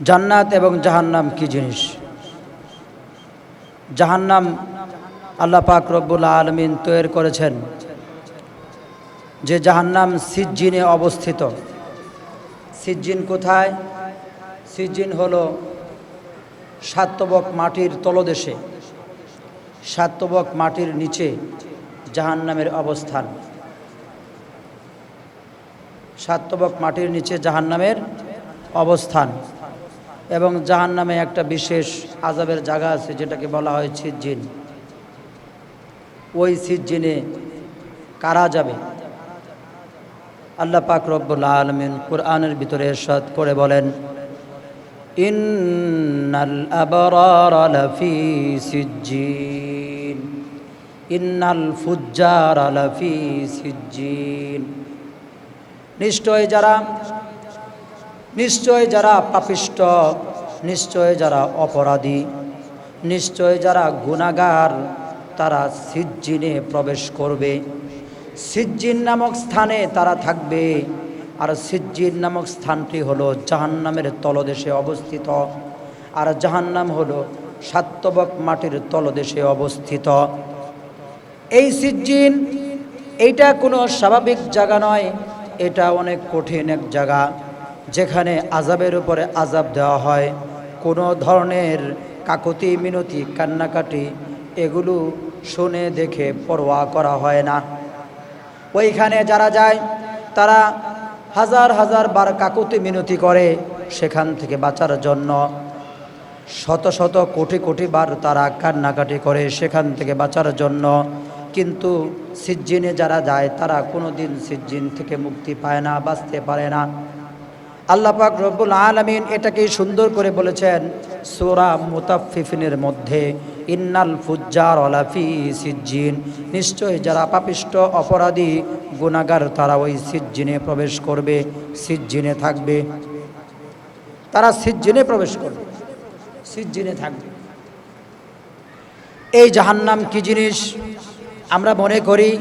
জান্নাত এবং জাহান্নাম কি জিনিস? জাহান্নাম আল্লাহ পাক রব্বুল আলমিন তৈরি করেছেন যে জাহান্নাম সিজ্জিনে অবস্থিত। সিজ্জিন কোথায়? সিজ্জিন হলো সাতবক মাটির তলদেশে, সাতবক মাটির নিচে জাহান্নামের অবস্থান। সাতবক মাটির নিচে জাহান্নামের অবস্থান। এবং জাহান নামে একটা বিশেষ আজাবের জায়গা আছে, যেটাকে বলা হয় সিজ্জিন। ওই সিজ্জিনে কারা যাবে? আল্লাহ পাক রব্বুল আলমিন কোরআনের ভিতরে এরশাদ করে বলেন, ইন্নাল আবরার লাফি সিজ্জিন। ইন্নাল ফুজ্জার লাফি সিজ্জিন। নিশ্চয় যারা নিশ্চয় যারা পাপিষ্ট, নিশ্চয় যারা অপরাধী, নিশ্চয় যারা গুণাগার, তারা সিজ্জিনে প্রবেশ করবে। সিজ্জিন নামক স্থানে তারা থাকবে। আর সিজ্জিন নামক স্থানটি হলো জাহান্নামের তলদেশে অবস্থিত। আর জাহান্নাম হলো সাত্তবক মাটির তলদেশে অবস্থিত। এই সিজ্জিন, এইটা কোনো স্বাভাবিক জায়গা নয়, এটা অনেক কঠিন এক জায়গা। যেখানে আজাবের উপরে আজাব দেওয়া হয়, কোনো ধরনের কাকতি, মিনতি, কান্নাকাটি, এগুলো শুনে দেখে পরোয়া করা হয় না। ওইখানে যারা যায়, তারা হাজার হাজার বার কাকুতি, মিনতি করে সেখান থেকে বাঁচার জন্য। শত শত কোটি কোটি বার তারা কান্নাকাটি করে সেখান থেকে বাঁচার জন্য। কিন্তু সিজ্জিনে যারা যায়, তারা কোনো দিন সিজ্জিন থেকে মুক্তি পায় না, বাঁচতে পারে না। আল্লাহ পাক রব্বুল আলমিন এটাকে সুন্দর করে বলেছেন সোরা মুতাফিফিনের মধ্যে, ইন্নাল ফুজ্জার অলাফি সিজ্জিন। নিশ্চয় যারা পাপিষ্ট, অপরাধী গুণাগার তারা ওই সিজ্জিনে প্রবেশ করবে, সিজ্জিনে থাকবে। তারা সিজ্জিনে প্রবেশ করবে, সিজ্জিনে থাকবে। এই জাহান্নাম কি জিনিস? আমরা মনে করি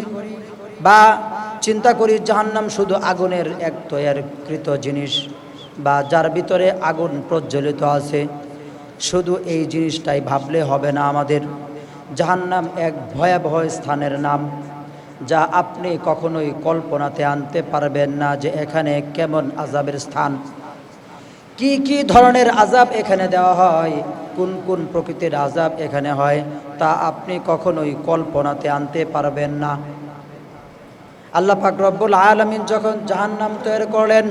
বা চিন্তা করি জাহান্নাম শুধু আগুনের এক তৈয়ারকৃত জিনিস বা যার ভিতরে আগুন প্রজ্বলিত আছে। শুধু এই জিনিসটাই ভাবলে হবে না আমাদের। জাহান্নাম এক ভয়াবহ স্থানের নাম, যা আপনি কখনোই কল্পনাতে আনতে পারবেন না যে এখানে কেমন আজাবের স্থান। কি কি ধরনের আজাব এখানে দেওয়া হয়? কোন কোন প্রকৃতির আজাব এখানে হয়? তা আপনি কখনোই কল্পনাতে আনতে পারবেন না। আল্লাহ পাক রব্বুল আলমিন যখন জাহান্নাম তৈরি করলেন,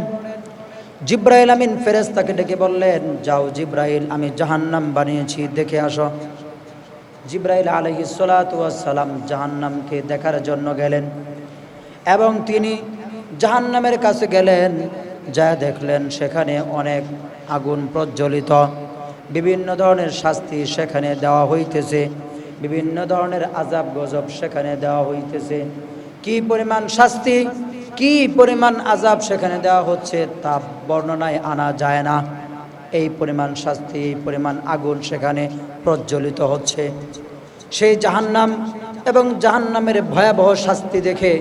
জিব্রাইল আমিন ফেরেস্তাকে ডেকে বললেন, যাও জিব্রাইল, আমি জাহান্নাম বানিয়েছি, দেখে আসো। জিব্রাইল আলহি সালাম জাহান্নামকে দেখার জন্য গেলেন এবং তিনি জাহান্নামের কাছে গেলেন যা দেখলেন সেখানে অনেক আগুন প্রজ্বলিত। বিভিন্ন ধরনের শাস্তি সেখানে দেওয়া হইতেছে, বিভিন্ন ধরনের আজাব গজব সেখানে দেওয়া হইতেছে। কি পরিমাণ শাস্তি, কি পরিমাণ আজাব সেখানে দেওয়া হচ্ছে তা বর্ণনায় আনা যায় না। এই পরিমাণ শাস্তি, এই পরিমাণ আগুন সেখানে প্রজ্বলিত হচ্ছে। সেই জাহান্নাম এবং জাহান্নামের ভয়াবহ শাস্তি দেখে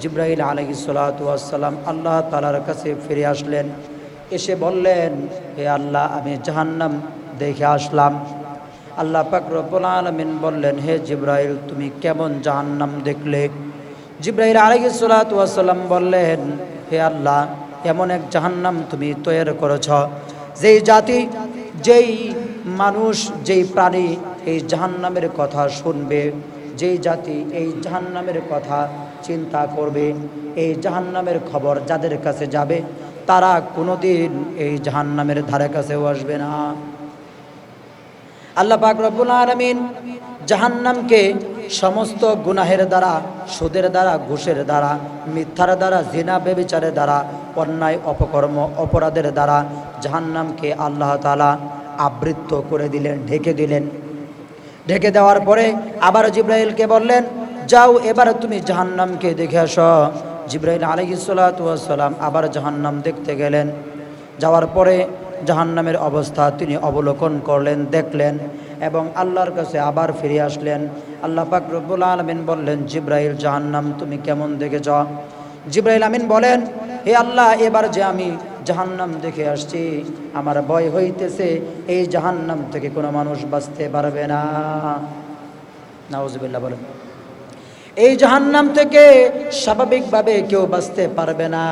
জিব্রাহিল আলহি সালাতাম আল্লাহ তালার কাছে ফিরে আসলেন। এসে বললেন, হে আল্লাহ, আমি জাহান্নাম দেখে আসলাম। আল্লাহ পাক রব্বুল আলমিন বললেন, হে জিব্রাহিল তুমি কেমন জাহান্নাম দেখলে? জিব্রাহিল আলহি সালাতাম বললেন, হে আল্লাহ, এমন এক জাহান্নাম তুমি তৈরি করেছ। যেই জাতি, যেই মানুষ, যেই প্রাণী এই জাহান্নামের কথা শুনবে, যেই জাতি এই জাহান্নামের কথা চিন্তা করবে, এই জাহান্নামের খবর যাদের কাছে যাবে, তারা কোনোদিন এই জাহান্নামের ধারে কাছেও আসবে না। আল্লাহ পাক রব্বুল আলমিন জাহান্নামকে সমস্ত গুনাহের দ্বারা, সুদের দ্বারা, ঘুষের দ্বারা, মিথ্যার দ্বারা, জিনা, বেবিচারের দ্বারা, অন্যায়, অপকর্ম, অপরাধের দ্বারা জাহান্নামকে আল্লাহ তালা আবৃত্ত করে দিলেন, ঢেকে দিলেন। ঢেকে দেওয়ার পরে আবার জিব্রাইলকে বললেন, যাও, এবার তুমি জাহান্নামকে দেখে আস। জিব্রাইল আলহিসাল্লাম আবার জাহান্নাম দেখতে গেলেন। যাওয়ার পরে জাহান্নামের অবস্থা তিনি অবলোকন করলেন, দেখলেন এবং আল্লাহর কাছে আবার ফিরে আসলেন। আল্লাহ পাক রব্বুল আলমিন বললেন, জিব্রাইল জাহান্নাম, তুমি কেমন দেখেছ? জিব্রাইল আমিন বলেন, হে আল্লাহ, এবার যে আমি জাহান্নাম দেখে আসছি, আমার ভয় হইতেছে, এই জাহান্নাম থেকে কোনো মানুষ বাঁচতে পারবে না। নাউজুবিল্লাহ বলেন, এই জাহান্নাম থেকে স্বাভাবিকভাবে কেউ বাঁচতে পারবে না,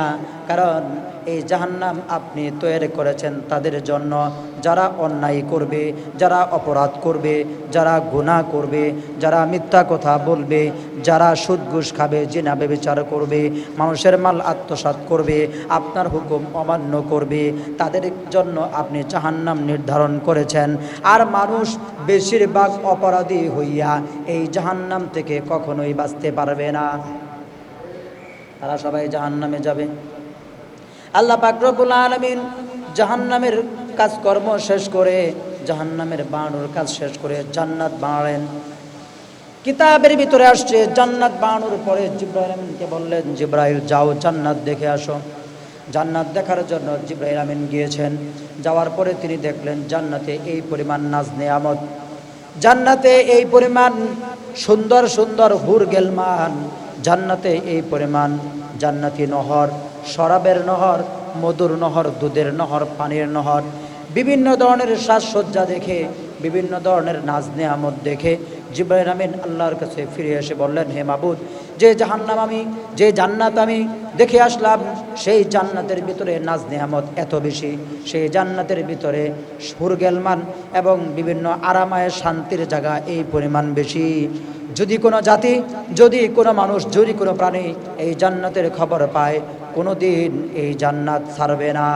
কারণ এই জাহান্নাম আপনি তৈরি করেছেন তাদের জন্য। যারা অন্যায় করবে, যারা অপরাধ করবে, যারা গুণা করবে, যারা মিথ্যা কথা বলবে, যারা সুদ ঘুষ খাবে, জিনা বিচার করবে, মানুষের মাল আত্মসাৎ করবে, আপনার হুকুম অমান্য করবে, তাদের জন্য আপনি জাহান্নাম নির্ধারণ করেছেন। আর মানুষ বেশিরভাগ অপরাধী হইয়া এই জাহান্নাম থেকে কখনোই বাঁচতে পারবে না। তারা সবাই জাহান্নামে যাবে। আল্লাহ পাকরবুল আলমিন জাহান্নামের কাজকর্ম শেষ করে, জাহান্নামের বানানোর কাজ শেষ করে জান্নাত বানালেন। কিতাবের ভিতরে আসছে, জান্নাত বানানোর পরে জিব্রাহিমকে বললেন জিব্রাহিল যাও জান্নাত দেখে আসো। জান্নাত দেখার জন্য জিব্রাহিল আমিন গিয়েছেন। যাওয়ার পরে তিনি দেখলেন, জান্নাতে এই পরিমাণ নাজ নেয়ামত। জান্নাতে এই পরিমাণ সুন্দর সুন্দর হুর গেলমান জান্নাতে এই পরিমাণ জান্নাতি নহর। শরাবের নহর, মধুর নহর, দুধের নহর, পানির নহর, বিভিন্ন ধরনের সাজসজ্জা দেখে, বিভিন্ন ধরনের নাজ নেয়ামত দেখে জিব্রাহিম আমিন আল্লাহর কাছে ফিরে এসে বললেন, হে মাবুদ, যে জাহান্নাম আমি, যে জান্নাত আমি দেখে আসলাম, সেই জান্নাতের ভিতরে নাজ নেয়ামত এত বেশি। সেই জান্নাতের ভিতরে সুরগেলমান এবং বিভিন্ন আরামায়ের শান্তির জায়গা এই পরিমাণ বেশি। যদি কোনো জাতি, যদি কোনো মানুষ, যদি কোনো প্রাণী এই জান্নাতের খবর পায় কোনো দিন এই জান্নাত ছাড়বে না।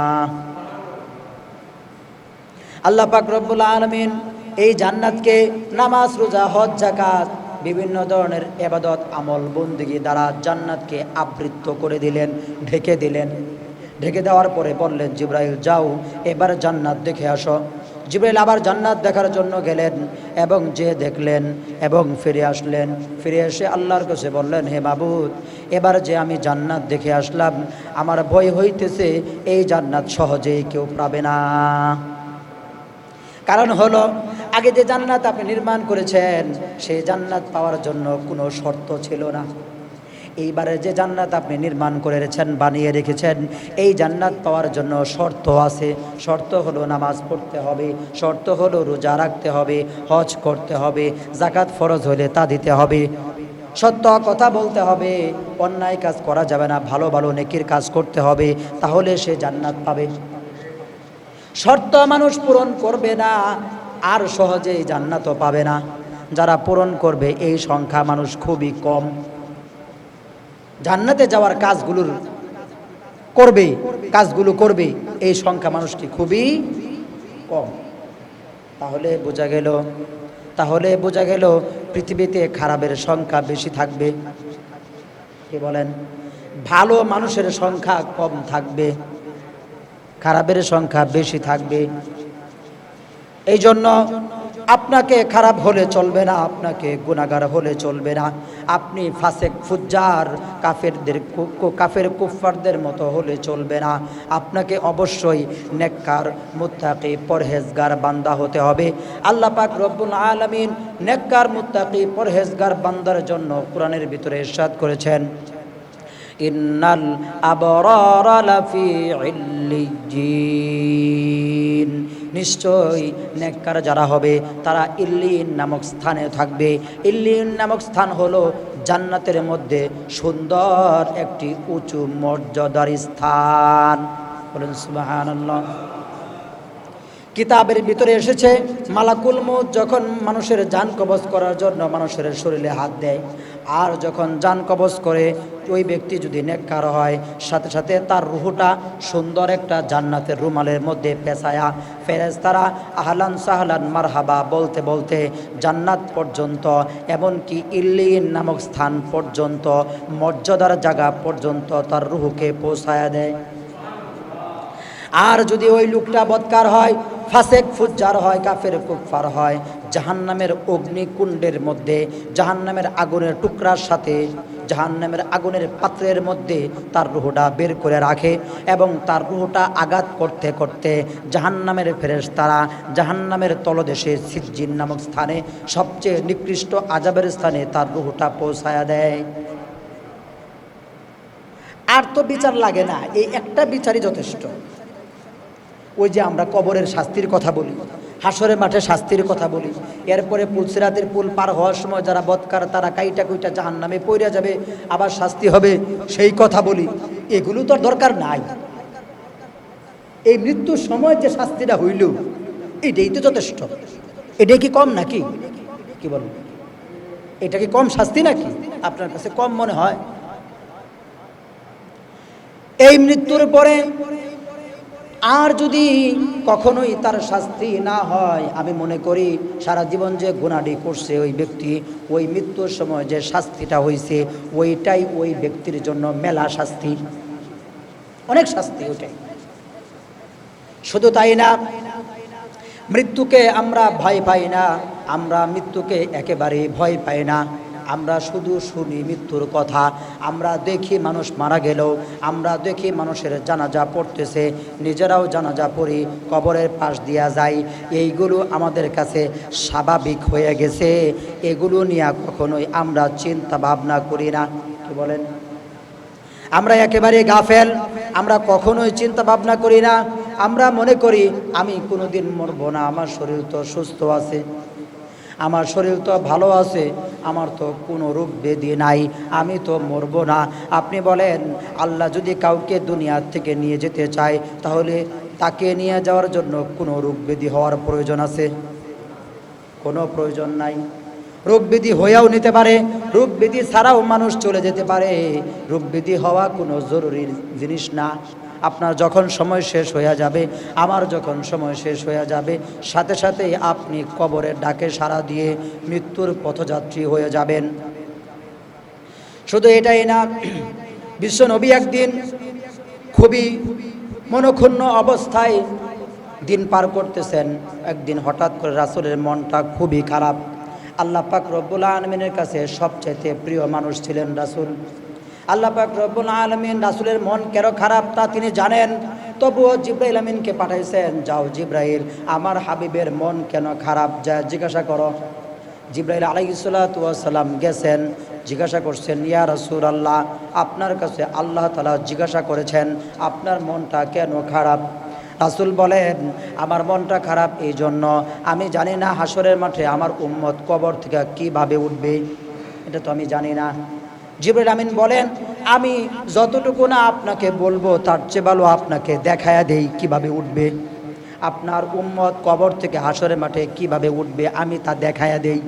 আল্লাহ পাক রব্বুল আলমিন এই জান্নাতকে নামাজ, রোজা, হজ জাকাত বিভিন্ন ধরনের এবাদত, আমল, বন্দিগি দ্বারা জান্নাতকে আবৃত্ত করে দিলেন, ঢেকে দিলেন। ঢেকে দেওয়ার পরে বললেন, জিব্রাইল, যাও, এবার জান্নাত দেখে আসো। জিব্রাইল আবার জান্নাত দেখার জন্য গেলেন এবং যে দেখলেন এবং ফিরে আসলেন। ফিরে এসে আল্লাহর কাছে বললেন, হে বাবুদ এবার যে আমি জান্নাত দেখে আসলাম, আমার ভয় হইতেছে, এই জান্নাত সহজেই কেউ পাবে না। কারণ হলো, আগে যে জান্নাত আপনি নির্মাণ করেছেন, সেই জান্নাত পাওয়ার জন্য কোনো শর্ত ছিল না। এইবারে যে জান্নাত আপনি নির্মাণ করে রেখেছেন বানিয়ে রেখেছেন, এই জান্নাত পাওয়ার জন্য শর্ত আছে। শর্ত হলো নামাজ পড়তে হবে, শর্ত হলো রোজা রাখতে হবে, হজ করতে হবে জাকাত ফরজ হলে তা দিতে হবে। সত্য কথা বলতে হবে, অন্যায় কাজ করা যাবে না, ভালো ভালো নেকির কাজ করতে হবে, তাহলে সে জান্নাত পাবে। শর্ত মানুষ পূরণ করবে না, আর সহজেই জান্নাতও পাবে না। যারা পূরণ করবে, এই সংখ্যা মানুষ খুবই কম। জান্নাতে যাওয়ার কাজগুলোর করবে, কাজগুলো করবে, এই সংখ্যা মানুষটি খুবই কম। তাহলে বোঝা গেল, তাহলে বোঝা গেল পৃথিবীতে খারাপের সংখ্যা বেশি থাকবে। কি বলেন? ভালো মানুষের সংখ্যা কম থাকবে, খারাপের সংখ্যা বেশি থাকবে। এই জন্য আপনাকে খারাপ হলে চলবে না, আপনাকে গুণাগার হলে চলবে না। আপনি ফাসেক, ফুজ্জার, কাফেরদের কাফের কুফফারদের মতো হলে চলবে না। আপনাকে অবশ্যই নেককার, মুত্তাকি, পরহেজগার বান্দা হতে হবে। আল্লাহ পাক রব্বুল আলামিন নেককার, মুত্তাকি, পরহেজগার বান্দার জন্য কোরআনের ভিতরে ইরশাদ করেছেন। ইন্নাল আবরার লাফি ইল্লিয়িন নিশ্চয়ই নেককার যারা হবে, তারা ইল্লিন নামক স্থানে থাকবে। ইল্লিন নামক স্থান হলো জান্নাতের মধ্যে সুন্দর একটি উঁচু মর্যাদার স্থান। বলেন কিতাবের ভিতরে এসেছে, মালাকুল মৌত যখন মানুষের যান কবজ করার জন্য মানুষের শরীরে হাত দেয়, আর যখন যান কবজ করে ওই ব্যক্তি যদি নেককার হয়, সাথে সাথে তার রুহুটা সুন্দর একটা জান্নাতের রুমালের মধ্যে পেঁচায়া ফেরেজ তারা আহলান সাহলান মারহাবা বলতে বলতে জান্নাত পর্যন্ত, এমনকি ইল্লিন নামক স্থান পর্যন্ত, মর্যাদার জায়গা পর্যন্ত তার রুহুকে পৌঁছায়া দেয়। আর যদি ওই লোকটা বৎকার হয়, ফাসেক ফুজ্জার হয়, কাফের কুফার হয় জাহান্নামের অগ্নিকুণ্ডের মধ্যে, জাহান্নামের আগুনের টুকরার সাথে, জাহান্নামের আগুনের পাত্রের মধ্যে তার রুহটা বের করে রাখে এবং তার রুহটা আঘাত করতে করতে জাহান্নামের ফেরেশ তারা জাহান্নামের তলদেশে সিজ্জিন নামক স্থানে, সবচেয়ে নিকৃষ্ট আজাবের স্থানে তার রুহটা পৌঁছায়া দেয়। আর তো বিচার লাগে না, এই একটা বিচারই যথেষ্ট। ওই যে আমরা কবরের শাস্তির কথা বলি। হাসরের মাঠে শাস্তির কথা বলি। এরপরে পুলসিরাতের পুল পার হওয়ার সময় যারা বৎকার, তারা কাইটা কুইটা জাহান নামে পইরা যাবে, আবার শাস্তি হবে, সেই কথা বলি। এগুলো তো দরকার নাই। এই মৃত্যুর সময় যে শাস্তিটা হইল, এটাই তো যথেষ্ট। এটাই কি কম নাকি? কি বলুন এটা কি কম শাস্তি নাকি? আপনার কাছে কম মনে হয়? এই মৃত্যুর পরে আর যদি কখনোই তার শাস্তি না হয়, আমি মনে করি সারা জীবন যে গুণাডি করছে ওই ব্যক্তি, ওই মৃত্যুর সময় যে শাস্তিটা হয়েছে ওইটাই ওই ব্যক্তির জন্য মেলা শাস্তি। অনেক শাস্তি ওইটাই। শুধু তাই না, মৃত্যুকে আমরা ভয় পাই না, আমরা মৃত্যুকে একেবারে ভয় পাই না। আমরা শুধু শুনি মৃত্যুর কথা। আমরা দেখি মানুষ মারা গেলেও, আমরা দেখি মানুষের জানাজা পড়তেছে, নিজেরাও জানাজা পড়ি, কবরের পাশ দিয়া যাই। এইগুলো আমাদের কাছে স্বাভাবিক হয়ে গেছে। এগুলো নিয়ে কখনোই আমরা চিন্তা ভাবনা করি না। কি বলেন? আমরা একেবারে গাফেল, আমরা কখনোই চিন্তা ভাবনা করি না। আমরা মনে করি, আমি কোনোদিন মরব না, আমার শরীর তো সুস্থ আছে। আমার শরীর তো ভালো আছে, আমার তো কোনো রূপ ব্যাধি নাই, আমি তো মরব না। আপনি বলেন, আল্লাহ যদি কাউকে দুনিয়ার থেকে নিয়ে যেতে চায়, তাহলে তাকে নিয়ে যাওয়ার জন্য কোনো রোগ ব্যাধি হওয়ার প্রয়োজন আছে? কোনো প্রয়োজন নাই। রোগ ব্যাধি হয়েও নিতে পারে, রোগ ব্যাধি ছাড়াও মানুষ চলে যেতে পারে। রোগ ব্যাধি হওয়া কোনো জরুরি জিনিস না। আপনার যখন সময় শেষ হয়ে যাবে, আমার যখন সময় শেষ হয়ে যাবে, সাথে সাথেই আপনি কবরের ডাকে সাড়া দিয়ে মৃত্যুর পথযাত্রী হয়ে যাবেন। শুধু এটাই না, বিশ্ব নবী একদিন খুবই মনক্ষুণ্ণ অবস্থায় দিন পার করতেছেন। একদিন হঠাৎ করে রাসুলের মনটা খুবই খারাপ। আল্লাহ পাক রব্বুল আলমিনের কাছে সবচাইতে প্রিয় মানুষ ছিলেন রাসুল। আল্লাহ পাক রব্বুল আলমিন রাসুলের মন কেন খারাপ তা তিনি জানেন। তবুও জিব্রাইল আমিনকে পাঠাইছেন, যাও জিব্রাইল, আমার হাবিবের মন কেন খারাপ? যা জিজ্ঞাসা করো। জিব্রাইল আলাইসাল্লাম গেছেন, জিজ্ঞাসা করছেন, ইয়া রসুল আল্লাহ আপনার কাছে আল্লাহ তালা জিজ্ঞাসা করেছেন, আপনার মনটা কেন খারাপ? রাসুল বলেন, আমার মনটা খারাপ এই জন্য আমি জানি না হাসরের মাঠে আমার উম্মত কবর থেকে কীভাবে উঠবে। এটা তো আমি জানি না। জিবরুল আমিন বলেন, আমি যতটুকু না আপনাকে বলব, তার চেয়ে ভালো আপনাকে দেখায়া দেই কীভাবে উঠবে। আপনার উম্মত কবর থেকে হাসরের মাঠে কীভাবে উঠবে, আমি তা দেখায়া দেই।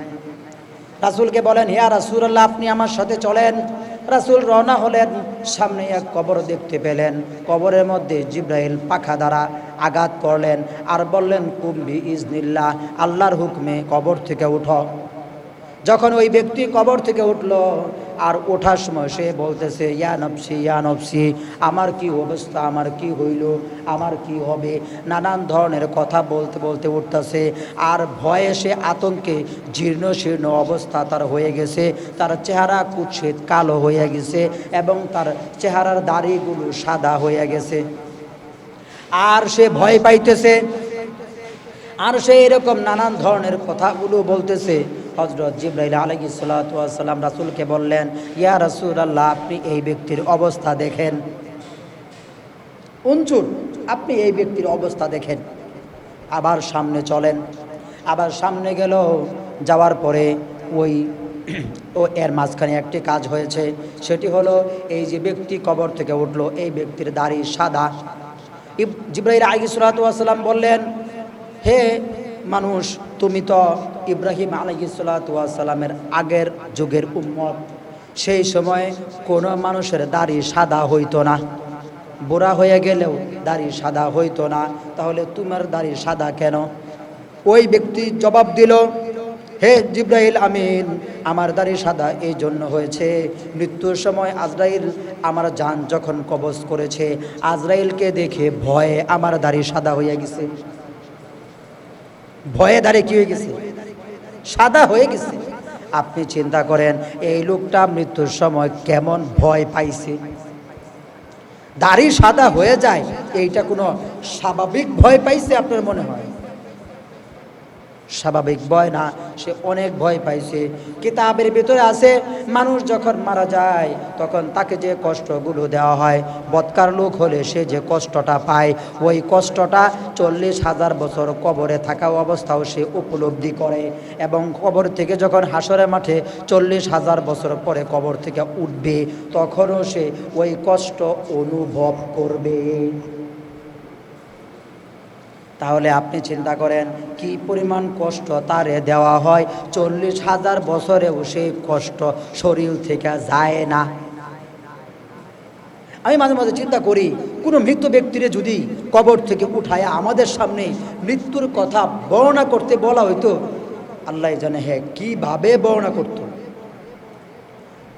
রাসুলকে বলেন হিয়া রাসুল্লাহ আপনি আমার সাথে চলেন। রাসুল রওনা হলেন, সামনে এক কবর দেখতে পেলেন। কবরের মধ্যে জিব্রাইল পাখা দ্বারা আঘাত করলেন আর বললেন কুম্বি ইজনিল্লা আল্লাহর হুকমে কবর থেকে উঠো। যখন ওই ব্যক্তি কবর থেকে উঠল আর ওঠার সময় সে বলতেছে, ইয়া নফসি ইয়া নফসি, আমার কি অবস্থা, আমার কি হইল, আমার কি হবে? নানান ধরনের কথা বলতে বলতে উঠতেছে। আর ভয়ে সে আতঙ্কে জীর্ণ শীর্ণ অবস্থা তার হয়ে গেছে। তার চেহারা কুৎসিত, কালো হয়ে গেছে এবং তার চেহারার দাড়িগুলো সাদা হয়ে গেছে। আর সে ভয় পাইতেছে। আর সে এরকম নানান ধরনের কথাগুলো বলতেছে। হজরত জিব্রাইল আলহি সাল্লাম রাসুলকে বললেন, ইয়া রাসুল আল্লাহ আপনি এই ব্যক্তির অবস্থা দেখেন। উঞ্চুর আপনি এই ব্যক্তির অবস্থা দেখেন। আবার সামনে চলেন। আবার সামনে গেল, যাওয়ার পরে ওই ও এর মাঝখানে একটি কাজ হয়েছে, সেটি হলো এই যে ব্যক্তি কবর থেকে উঠল, এই ব্যক্তির দাড়ি সাদা। জিব্রাইল আলহিসাল্লাম বললেন, হে মানুষ, তুমি তো ইব্রাহিম আলহিসাল্লামের আগের যুগের উম্মত। সেই সময় কোনো মানুষের দাড়ি সাদা হইতো না। বুড়া হয়ে গেলেও দাড়ি সাদা হইতো না। তাহলে তোমার দাড়ি সাদা কেন? ওই ব্যক্তি জবাব দিল, হে জিব্রাইল আমিন, আমার দাড়ি সাদা এই জন্য হয়েছে। মৃত্যুর সময় আজরাইল আমার যান যখন কবজ করেছে। আজরাইলকে দেখে ভয়ে আমার দাড়ি সাদা হয়ে গেছে। ভয়ে দাঁড়িয়ে কি হয়ে গেছে? সাদা হয়ে গেছে। আপনি চিন্তা করেন, এই লোকটা মৃত্যুর সময় কেমন ভয় পাইছে? দাড়ি সাদা হয়ে যায়, এইটা কোনো স্বাভাবিক ভয় পাইছে আপনার মনে হয়? স্বাভাবিক ভয় না, সে অনেক ভয় পাইছে। কিতাবের ভিতরে আছে, মানুষ যখন মারা যায়, তখন তাকে যে কষ্টগুলো দেওয়া হয়, বৎকার লোক হলে সে যে কষ্টটা পায়, ওই কষ্টটা চল্লিশ হাজার বছর কবরে থাকা অবস্থাও সে উপলব্ধি করে। এবং কবর থেকে যখন হাসরে মাঠে চল্লিশ হাজার বছর পরে কবর থেকে উঠবে, তখনও সে ওই কষ্ট অনুভব করবে। তাহলে আপনি চিন্তা করেন, কি পরিমাণ কষ্ট তারে দেওয়া হয়? চল্লিশ হাজার বছরেও সেই কষ্ট শরীর থেকে যায় না। আমি মাঝে মাঝে চিন্তা করি, কোনো মৃত ব্যক্তিরে যদি কবর থেকে উঠায় আমাদের সামনে মৃত্যুর কথা বর্ণনা করতে বলা হইতো, আল্লাহ জানে হ্যাঁ কীভাবে বর্ণনা করতো?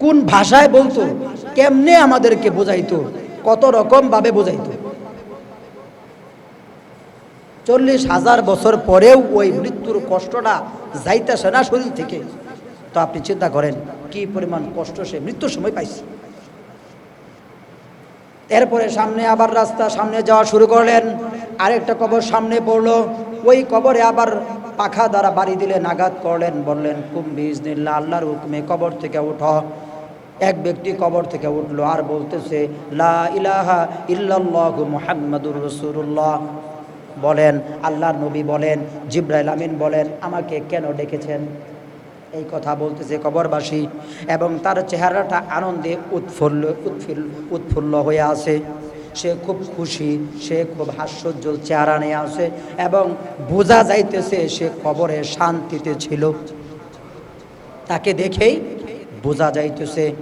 কোন ভাষায় বলতো? কেমনে আমাদেরকে বোঝাইতো? কত রকমভাবে বোঝাইতো? চল্লিশ হাজার বছর পরেও ওই মৃত্যুর কষ্টটা যাইতেছে না শরীর থেকে। তো আপনি চিন্তা করেন, কি পরিমাণ কষ্ট সে মৃত্যুর সময় পাইছে। এরপরে সামনে আবার রাস্তা সামনে যাওয়া শুরু করলেন। আরেকটা কবর সামনে পড়ল। ওই কবরে আবার পাখা দ্বারা বাড়ি দিলে নাগাদ করলেন, বললেন কুম্ভি ইজনিল্লা আল্লাহর হুকুমে কবর থেকে উঠো। এক ব্যক্তি কবর থেকে উঠল আর বলতেছে, লা ইলাহা ইল্লাল্লাহু মুহাম্মাদুর রাসূলুল্লাহ। বলেন, আল্লাহর নবী বলেন, জিব্রাইল আমিন বলেন, আমাকে কেন ডেকেছেন? এই কথা বলতেছে কবরবাসী এবং তার চেহারাটা আনন্দে উৎফুল্ল উৎফুল্ল উৎফুল্ল হয়ে আছে। সে খুব খুশি, সে খুব হাস্যোজ্জ্বল চেহারা নিয়ে আছে এবং বোঝা যাইতেছে সে কবরে শান্তিতে ছিল। তাকে দেখেই বোঝা যাইতেছে।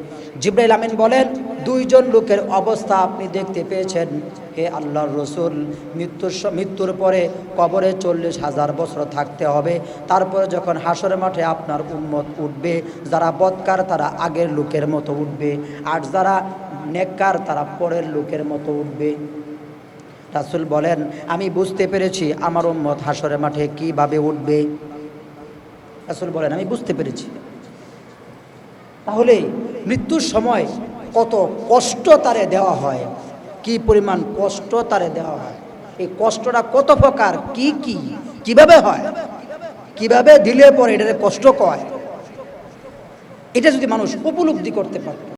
জিব্রাইল আমিন বলেন দুইজন লোকের অবস্থা আপনি দেখতে পেয়েছেন। হে আল্লাহর রসুল, মৃত্যুর মৃত্যুর পরে কবরে চল্লিশ হাজার বছর থাকতে হবে। তারপরে যখন হাসর মাঠে আপনার উন্মত উঠবে, যারা বৎকার তারা আগের লোকের মতো উঠবে, আর যারা নেককার তারা পরের লোকের মতো উঠবে। রাসুল বলেন, আমি বুঝতে পেরেছি আমার উম্মত হাসরের মাঠে কীভাবে উঠবে। রাসুল বলেন, আমি বুঝতে পেরেছি। তাহলে মৃত্যুর সময় কত কষ্ট তারে দেওয়া হয়, কি পরিমাণ কষ্ট তারে দেওয়া হয়, এই কষ্টটা কত প্রকার, কি কি, কীভাবে হয়, কীভাবে দিলে পরে এটারে কষ্ট কয়, এটা যদি মানুষ উপলব্ধি করতে পারত।